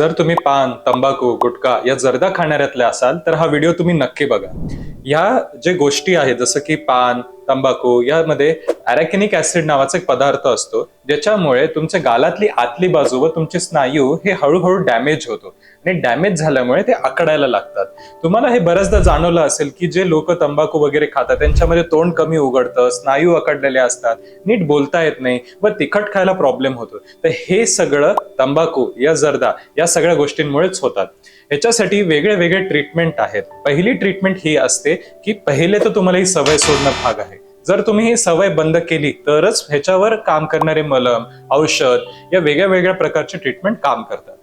जर तुम्ही पान तंबाखू गुटखा या जर्दा खाणाऱ्यातल्या असाल तर हा व्हिडिओ तुम्ही नक्की बघा. ह्या जे गोष्टी आहेत जसं की पान तंबाखू यामध्ये अरॅकिनिक ऍसिड नावाचा एक पदार्थ असतो ज्याच्यामुळे तुमच्या गालातली आतली बाजू व तुमचे स्नायू हे हळूहळू डॅमेज होतो. आणि डॅमेज झाल्यामुळे ते आकडायला लागतात. तुम्हाला हे बऱ्याचदा जाणवलं असेल की जे लोक तंबाखू वगैरे खातात त्यांच्यामध्ये तोंड कमी उघडतं स्नायू अकडलेले असतात नीट बोलता येत नाही व तिखट खायला प्रॉब्लेम होतो. तर हे सगळं तंबाखू या जर्दा या सगळ्या गोष्टींमुळेच होतात. ह्याच्यासाठी वेगळे वेगळे ट्रीटमेंट आहेत. पहिली ट्रीटमेंट ही असते की पहिले तर तुम्हाला ही सवय सोडणं भाग आहे. जर तुम्ही ही सवय बंद केली तरच ह्याच्यावर काम करणारे मलम औषध या वेगळ्या वेगळ्या प्रकारचे ट्रीटमेंट काम करतात.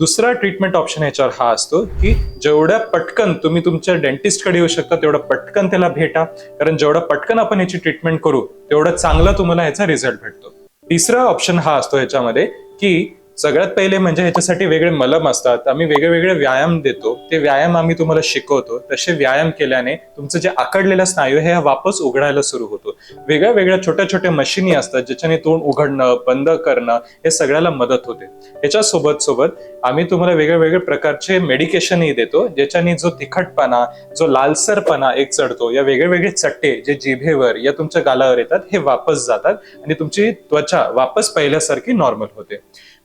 दुसरा ट्रीटमेंट ऑप्शन ह्याच्यावर हा असतो की जेवढ्या पटकन तुम्ही तुमच्या डेंटिस्टकडे येऊ शकता तेवढं पटकन त्याला भेटा. कारण जेवढं पटकन आपण याची ट्रीटमेंट करू तेवढं चांगला तुम्हाला ह्याचा रिझल्ट भेटतो. तिसरा ऑप्शन हा असतो ह्याच्यामध्ये की सगळ्यात पहिले म्हणजे ह्याच्यासाठी वेगळे मलम असतात आम्ही वेगळे वेगळे व्यायाम देतो ते व्यायाम आम्ही तुम्हाला शिकवतो तसे व्यायाम केल्याने तुमचं जे आकडलेला स्नायू हे वापस उघडायला सुरू होतो. वेगळ्या वेगळ्या छोट्या छोट्या मशिनी असतात ज्याच्याने तोंड उघडणं बंद करणं हे सगळ्याला मदत होते. ह्याच्यासोबत सोबत सोबत आम्ही तुम्हाला वेगळ्या वेगळ्या प्रकारचे मेडिकेशनही देतो ज्याच्याने जो तिखटपणा जो लालसरपणा एक चढतो या वेगळे वेगळे चट्टे जे जिभेवर या तुमच्या गालावर येतात हे वापस जातात आणि तुमची त्वचा वापस पहिल्यासारखी नॉर्मल होते.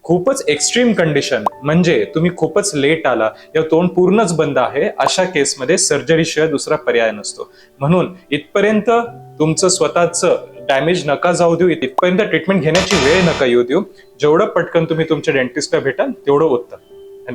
खूपच एक्स्ट्रीम कंडिशन म्हणजे तुम्ही खूपच लेट आला या तोंड पूर्णच बंद आहे अशा केसमध्ये सर्जरीशिवाय दुसरा पर्याय नसतो. म्हणून इथपर्यंत तुमचं स्वतःचं डॅमेज नका जाऊ देऊ इथपर्यंत ट्रीटमेंट घेण्याची वेळ नका येऊ देऊ. जेवढं पटकन तुम्ही तुमच्या डेंटिस्टला भेटाल तेवढं उत्तम.